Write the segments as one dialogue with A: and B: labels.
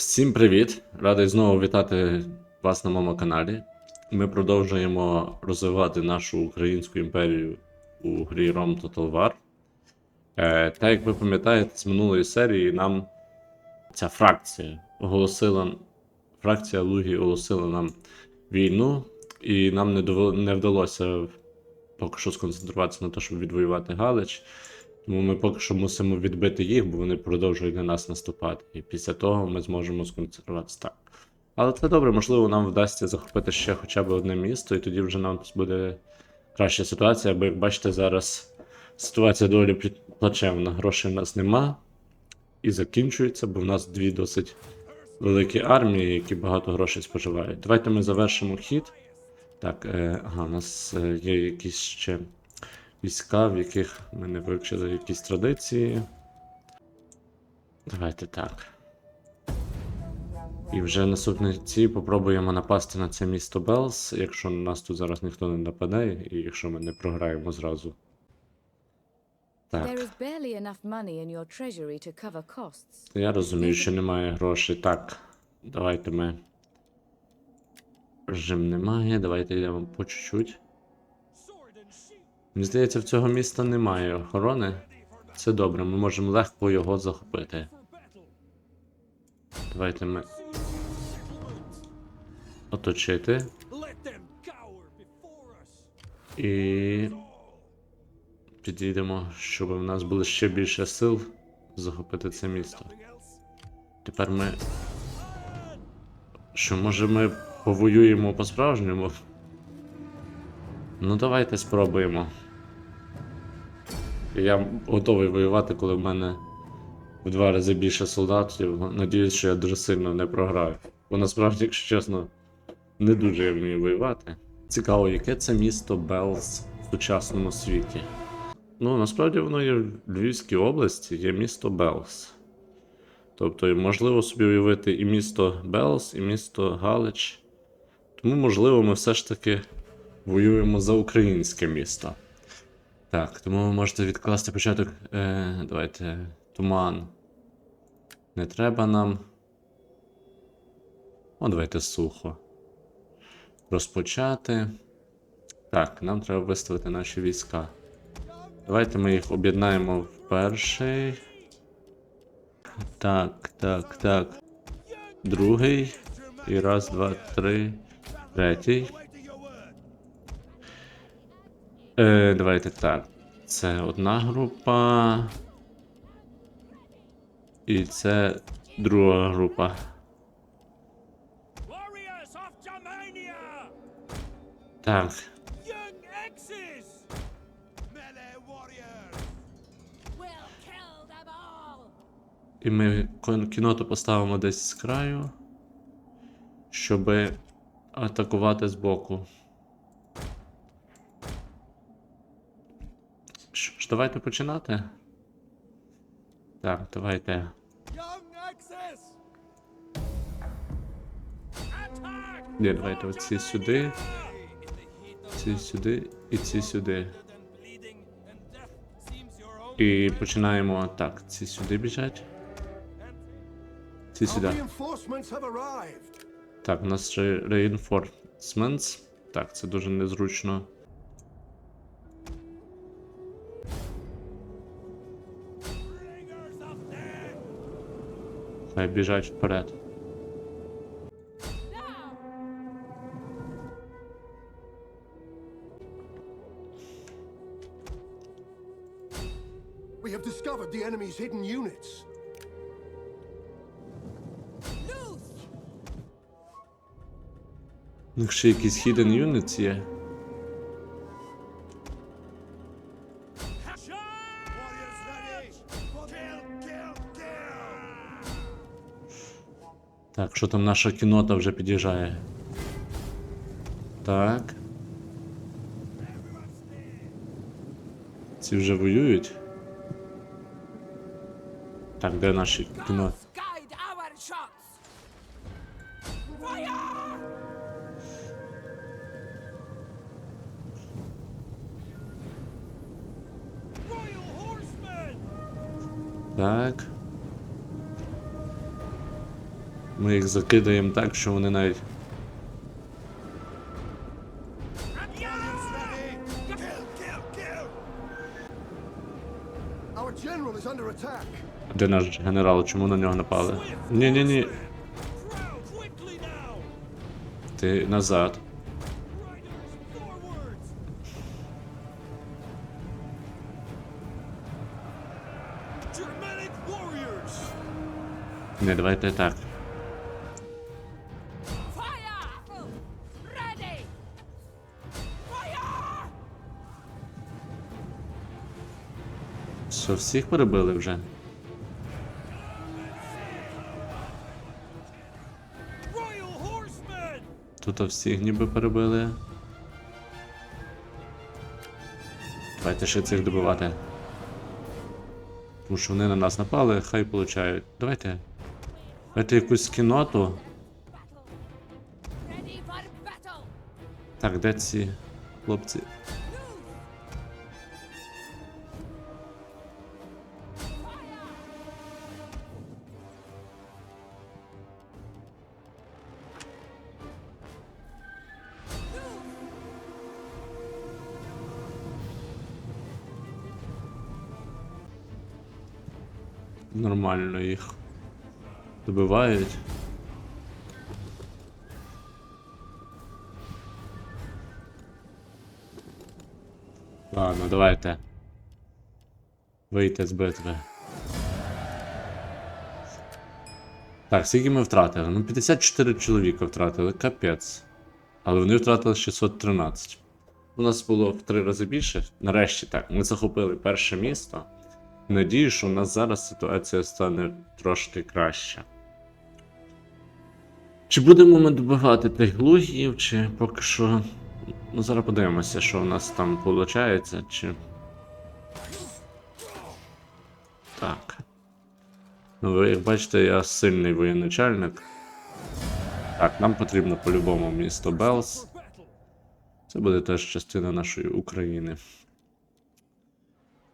A: Всім привіт! Радий знову вітати вас на моєму каналі. Ми продовжуємо розвивати нашу українську імперію у грі Rome Total War. Е, та як ви пам'ятаєте, з минулої серії нам ця фракція оголосила. Фракція Лугі оголосила нам війну, і нам не, дово- не вдалося поки що сконцентруватися на те, щоб відвоювати Галич. Тому ми поки що мусимо відбити їх, бо вони продовжують на нас наступати. І після того ми зможемо сконцентруватися так. Але це добре, можливо, нам вдасться захопити ще хоча б одне місто, і тоді вже нам буде краща ситуація, бо як бачите, зараз ситуація доволі плачевна. Грошей в нас нема і закінчується, бо в нас дві досить великі армії, які багато грошей споживають. Давайте ми завершимо хід. Так, е, ага, у нас е, є якісь ще війська, в яких ми не вивчили якісь традиції. Давайте так. І вже наступні ці попробуємо напасти на це місто Белс, якщо на нас тут зараз ніхто не нападе, і якщо ми не програємо зразу. Так, я розумію, що немає грошей. Так, давайте ми. Режим немає, давайте йдемо по чуть-чуть. Мені здається, в цього міста немає охорони. Це добре, ми можемо легко його захопити. Давайте ми оточити і підійдемо, щоб в нас було ще більше сил захопити це місто. Тепер ми. Що, може ми повоюємо по-справжньому? Ну, давайте спробуємо. Я готовий воювати, коли в мене в два рази більше солдатів. Надіюсь, що я дуже сильно не програю. Бо насправді, якщо чесно, не дуже я вмію воювати. Цікаво, яке це місто Белз в сучасному світі. Ну, насправді воно є в Львівській області, є місто Белз. Тобто, можливо собі уявити і місто Белз, і місто Галич. Тому, можливо, ми все ж таки воюємо за українське місто. Так, тому ви можете відкласти початок. Е, давайте. Туман. Не треба нам. О, давайте сухо. Розпочати. Так, нам треба виставити наші війська. Давайте ми їх об'єднаємо в перший. Так, так, так. Другий. І раз, два, три. Третій. Е, давайте так. Це одна група. І це друга група. Так. І ми кіноту поставимо десь з краю, щоб атакувати збоку. Що ж, давайте починати. Так, давайте. Ні, давайте оці сюди, ці сюди і ці сюди. І починаємо. Так, ці сюди біжать. Ці сюди. Так, у нас ще reinforcements. Так, це дуже незручно. Хай біжать вперед.
B: We have discovered the enemy's hidden units.
A: У них ще якісь hidden units є. що там наша кінота вже під'їжджає? Так. Ці вже воюють. Так, де наші кіно? Закидаємо так, що вони навіть. Де наш генерал? Чому на нього напали? Ні, ні, ні.
C: Crowd, quickly now!
A: Ти назад. Не, давайте так. Що, всіх перебили вже? Тут всіх ніби перебили. Давайте ще цих добивати. Тому що вони на нас напали, хай получають. Давайте. Давайте якусь кіноту. Так, де ці хлопці? Нормально їх добивають. Ладно, давайте. Вийти з битви. Так, скільки ми втратили? Ну, 54 чоловіка втратили, капець. Але вони втратили 613. У нас було в три рази більше. Нарешті так, ми захопили перше місто. Надію, що у нас зараз ситуація стане трошки краща. Чи будемо ми добивати тих лугів, чи поки що. Ну, зараз подивимося, що у нас там виходить, чи. Так. Ну, ви як бачите, я сильний воєначальник. Так, нам потрібно по-любому місто Белс. Це буде теж частина нашої України.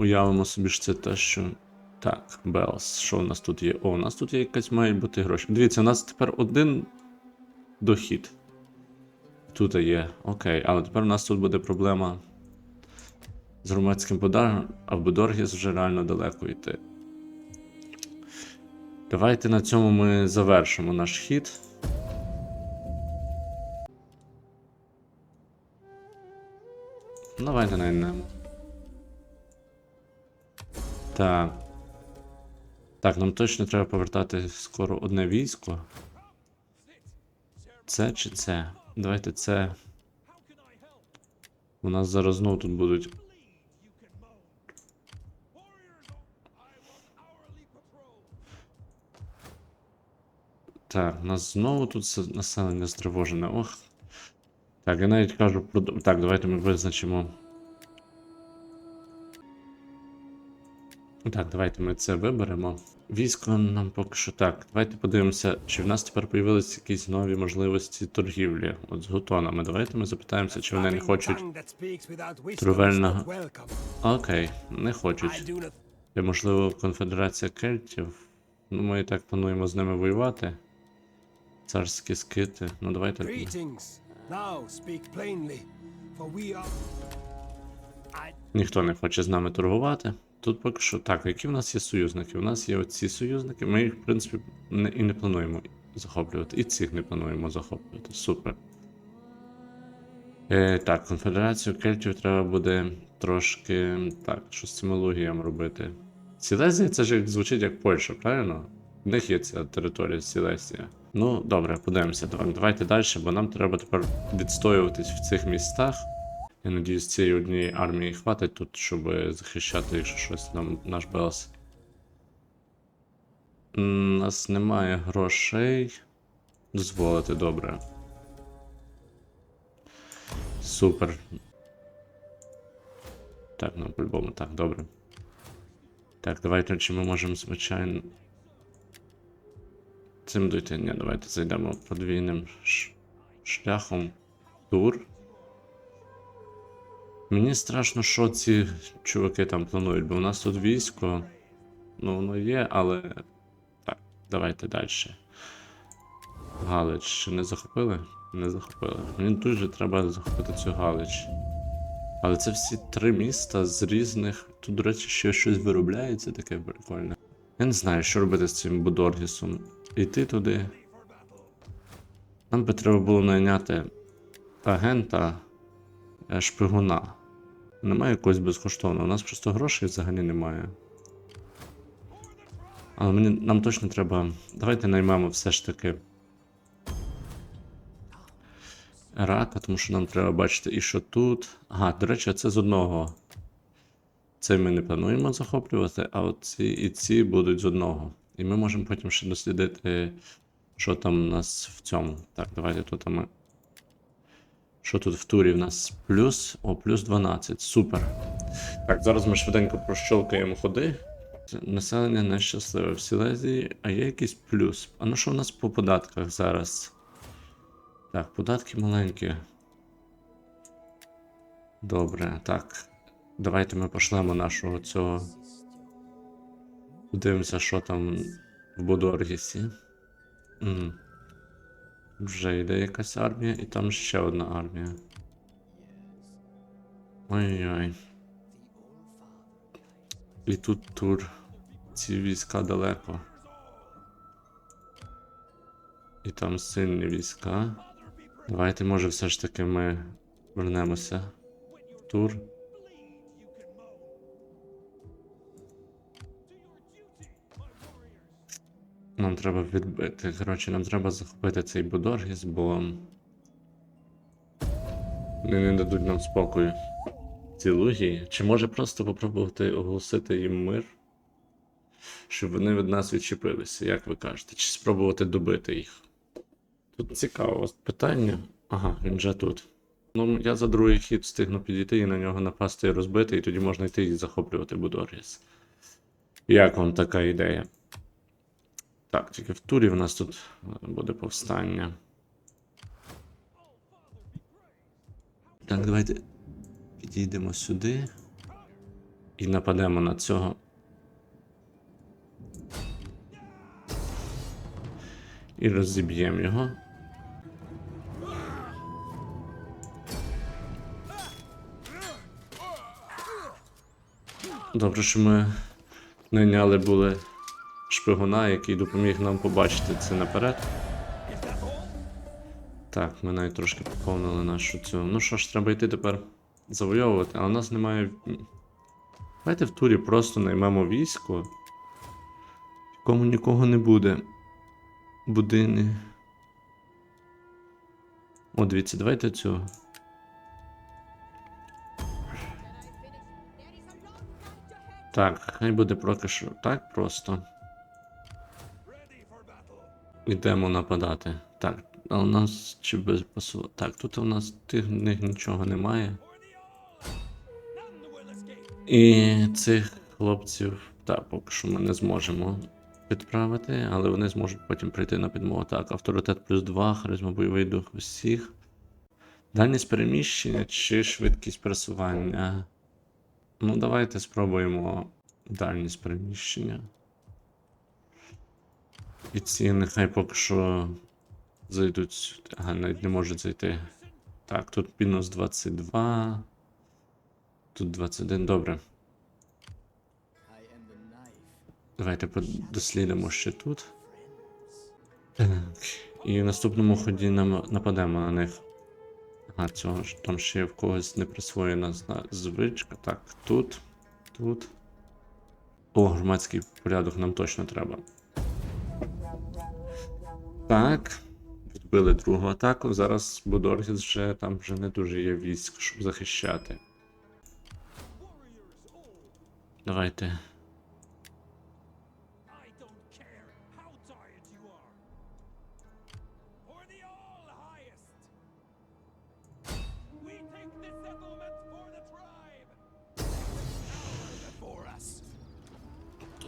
A: Уявимо собі ж це те, що. Так, Белс. Що у нас тут є? О, у нас тут є якась мають бути гроші. Дивіться, у нас тепер один дохід. Тут є. Окей, але тепер у нас тут буде проблема з громадським подаром, а в вже реально далеко йти. Давайте на цьому ми завершимо наш хід. Давайте найдемо. Так. Так, нам точно треба повертати скоро одне військо. Це чи це? Давайте це. У нас зараз знову тут будуть. Так, у нас знову тут населення стривожене. Ох. Так, я навіть кажу про. Так, давайте ми визначимо. Так, давайте ми це виберемо. Військо нам поки що так. Давайте подивимося, чи в нас тепер появились якісь нові можливості торгівлі. От з гутонами. Давайте ми запитаємося, чи вони не хочуть. Тровельного. Окей, не хочуть. Е, Можливо, конфедерація кельтів. Ну, ми і так плануємо з ними воювати. Царські скити. Ну давайте. Ніхто не хоче з нами торгувати. Тут поки що так, які в нас є союзники? У нас є оці союзники. Ми їх, в принципі, не, і не плануємо захоплювати. І цих не плануємо захоплювати. Супер. Е, так, конфедерацію кельтів треба буде трошки. Так, що з цими логіями робити? Сілезія це ж як звучить як Польща, правильно? В них є ця територія Сілесія. Ну, добре, подивимося. Давай- Давайте далі, бо нам треба тепер відстоюватись в цих містах. Я надіюсь, цієї однієї армії хватить тут, щоб захищати, якщо щось нам наш Белс. У нас немає грошей. Дозволити, добре. Супер. Так, ну по-любому так, добре. Так, давайте чи ми можемо, звичайно. Цим дойти. Ні, давайте зайдемо подвійним шляхом. Тур. Мені страшно, що ці чуваки там планують, бо у нас тут військо. Ну, воно є, але. Так, давайте далі. Галич ще не захопили? Не захопили. Мені дуже треба захопити цю Галич. Але це всі три міста з різних. Тут, до речі, ще щось виробляється таке прикольне. Я не знаю, що робити з цим Будоргісом. Йти туди. Нам би треба було найняти агента е, шпигуна. Немає якогось безкоштовного. У нас просто грошей взагалі немає. Але мені, нам точно треба. Давайте наймемо все ж таки. Рака, тому що нам треба бачити і що тут. Ага, до речі, це з одного. Це ми не плануємо захоплювати, а от ці і ці будуть з одного. І ми можемо потім ще дослідити, що там у нас в цьому. Так, давайте тут ми. Що тут в турі в нас плюс? О, плюс 12. Супер. Так, зараз ми швиденько прощолкаємо ходи. Населення нещасливе в Сілезії, а є якийсь плюс. А ну що в нас по податках зараз? Так, податки маленькі. Добре, так. Давайте ми пошлемо нашого цього. Подивимося, що там в Будоргісі. М. Вже йде якась армія, і там ще одна армія. Ой-ой. І тут тур. Ці війська далеко. І там сильні війська. Давайте, може, все ж таки ми вернемося. в Тур. Нам треба відбити. Коротше, нам треба захопити цей Будоргіс, бо. Вони не дадуть нам спокою. Ці луги. Чи може просто попробувати оголосити їм мир? Щоб вони від нас відчепилися, як ви кажете, чи спробувати добити їх? Тут цікаво питання. Ага, він вже тут. Ну, я за другий хід встигну підійти і на нього напасти і розбити, і тоді можна йти і захоплювати Будоргіс. Як вам така ідея? Так, тільки в турі в нас тут е, буде повстання. Так, давайте підійдемо сюди і нападемо на цього. І розіб'ємо його. Добре, що ми найняли були шпигуна, який допоміг нам побачити це наперед. Так, ми навіть трошки поповнили нашу цю. Ну що ж, треба йти тепер завойовувати, але у нас немає. Давайте в турі просто наймемо військо, в якому нікого не буде. Будини. О, дивіться, давайте цю. Так, хай буде поки що так просто. Йдемо нападати. Так, а у нас чи без посу. Так, тут у нас тих нічого немає. І цих хлопців, так, поки що ми не зможемо підправити, але вони зможуть потім прийти на підмогу. Так, авторитет плюс 2, харизма бойовий дух усіх. Дальність переміщення чи швидкість пересування. Ну, давайте спробуємо дальність переміщення. І ці нехай поки що зайдуть сюди. Ага, навіть не можуть зайти. Так, тут мінус 22. Тут 21, добре. Давайте дослідимо ще тут. Так. І в наступному ході нам нападемо на них. Ага, цього ж там ще в когось не присвоєна звичка. Так, тут, тут. О, громадський порядок нам точно треба. Так. Відбили другу атаку. Зараз Будоргіс вже там вже не дуже є військ, щоб захищати. Давайте.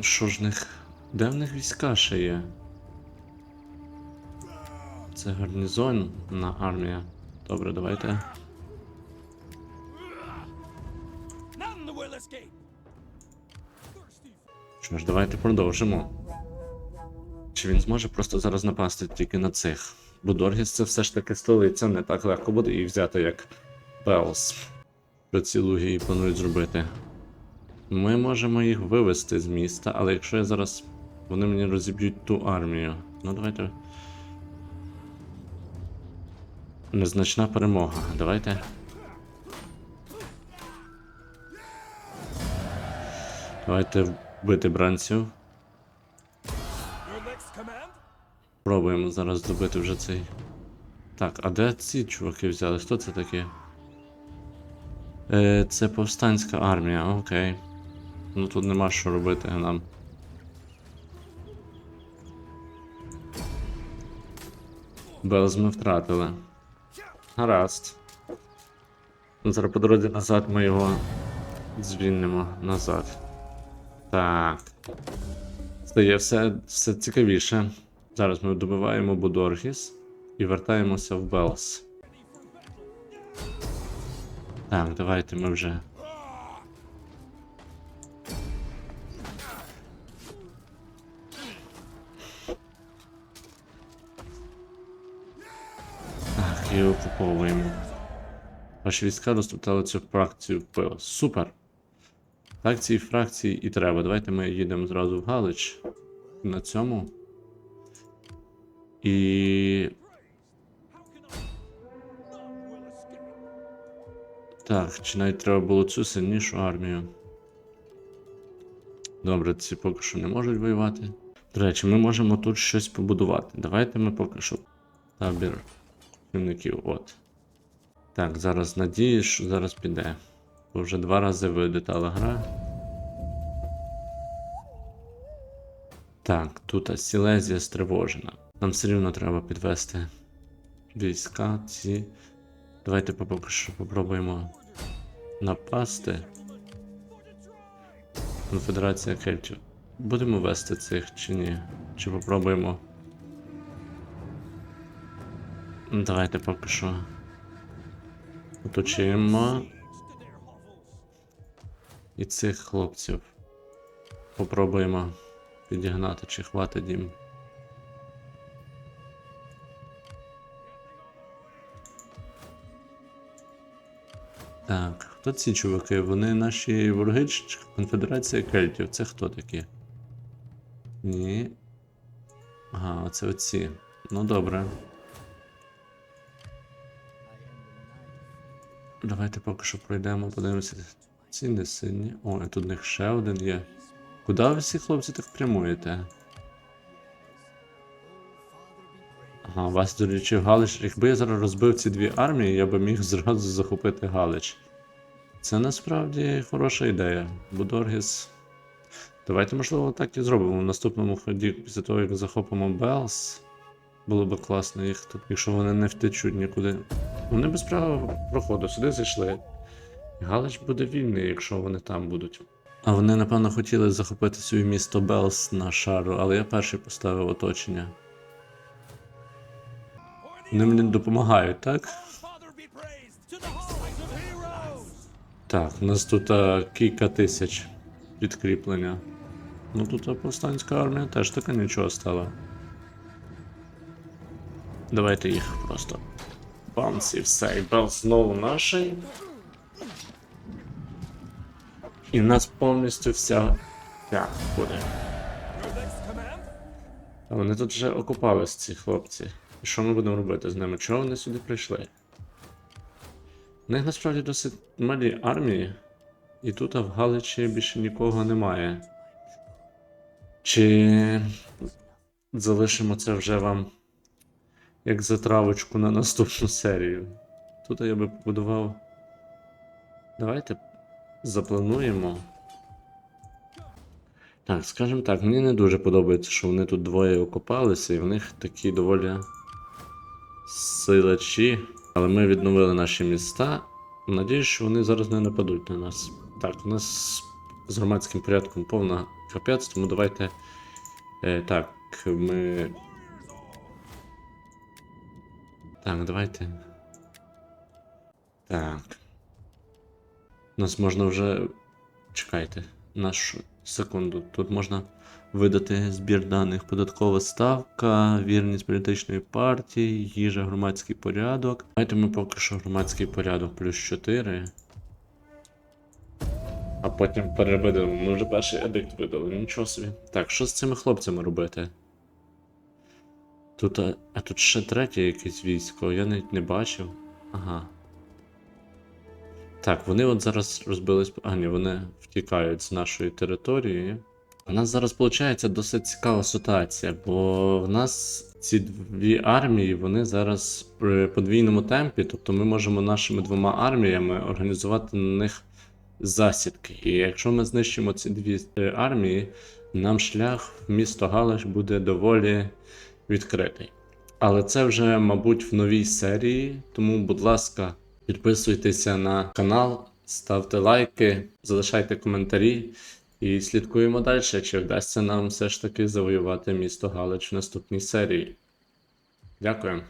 A: Що ж них. Де в них війська ще є? Це гарнізонна армія. Добре, давайте. Що ж, давайте продовжимо. Чи він зможе просто зараз напасти тільки на цих? Будоргіс це все ж таки столиця, не так легко буде її взяти, як Белс. Що ці луги планують зробити. Ми можемо їх вивести з міста, але якщо я зараз. Вони мені розіб'ють ту армію. Ну давайте. Незначна перемога. Давайте. Давайте вбити бранців. Пробуємо зараз добити вже цей. Так, а де ці чуваки взяли? Хто це такі? Е, це повстанська армія, окей. Ну тут нема що робити нам. Белз ми втратили. Гаразд. Зараз по дорозі назад ми його звільнимо назад. Так. Стає все, все цікавіше. Зараз ми добиваємо Будоргіс і вертаємося в Белс. Так, давайте ми вже. І окуповуємо. Ваші війська розтоптали цю фракцію пива. Супер! Так цій фракції і треба. Давайте ми їдемо зразу в Галич. На цьому. І. Так, чи навіть треба було цю сильнішу армію. Добре, ці поки що не можуть воювати. До речі, ми можемо тут щось побудувати. Давайте ми поки що. Табір працівників, от. Так, зараз надіюсь, що зараз піде. Бо вже два рази вилітала гра. Так, тут Сілезія стривожена. Нам все рівно треба підвести війська ці. Давайте поки що попробуємо напасти. Конфедерація кельтів. Будемо вести цих чи ні? Чи попробуємо. Давайте поки що. Оточуємо. І цих хлопців. Попробуємо підігнати, чи хватить їм. Так, хто ці чуваки? Вони наші вороги конфедерація кельтів. Це хто такі? Ні. Ага, оце оці. Ну добре. Давайте поки що пройдемо, подивимося. Ці не сильні. О, і тут в них ще один є. Куди ви всі хлопці так прямуєте? Ага, у вас, до речі, Галич. Якби я зараз розбив ці дві армії, я би міг зразу захопити Галич. Це насправді хороша ідея. Будоргіс. Давайте, можливо, так і зробимо. В наступному ході, після того, як захопимо Белс. Було б класно їх тут, якщо вони не втечуть нікуди. Вони без права проходу сюди зайшли. Галич буде вільний, якщо вони там будуть. А вони, напевно, хотіли захопити своє місто Белс на шару, але я перший поставив оточення. Вони мені допомагають, так? Так, у нас тут а, кілька тисяч підкріплення. Ну тут а, повстанська армія теж така нічого стала. Давайте їх просто. Бамс і все. І Бел знову наший. І в нас повністю вся. Так, буде. А вони тут вже окупались, ці хлопці. І що ми будемо робити з ними? Чого вони сюди прийшли? У них насправді досить малі армії, і тут в Галичі більше нікого немає. Чи залишимо це вже вам як затравочку на наступну серію? Тут я би побудував. Давайте заплануємо. Так, скажімо так, мені не дуже подобається, що вони тут двоє окопалися, і в них такі доволі силачі. Але ми відновили наші міста. Надіюсь, що вони зараз не нападуть на нас. Так, у нас з громадським порядком повна капець, тому давайте. Е, так, ми. Так, давайте. Так. Нас можна вже. Чекайте. нашу секунду. Тут можна видати збір даних, податкова ставка, вірність політичної партії, їжа, громадський порядок. Давайте ми поки що громадський порядок плюс 4. А потім переведемо. Ми вже перший едикт видали, нічого собі. Так, що з цими хлопцями робити? Тут, а, а тут ще третє якесь військо, я навіть не бачив. Ага. Так, вони от зараз розбились. А, ні, вони втікають з нашої території. У нас зараз виходить досить цікава ситуація, бо в нас ці дві армії, вони зараз при подвійному темпі, тобто ми можемо нашими двома арміями організувати на них засідки. І якщо ми знищимо ці дві е, армії, нам шлях в місто Галич буде доволі відкритий. Але це вже, мабуть, в новій серії. Тому, будь ласка, підписуйтеся на канал, ставте лайки, залишайте коментарі і слідкуємо далі, чи вдасться нам все ж таки завоювати місто Галич в наступній серії. Дякую.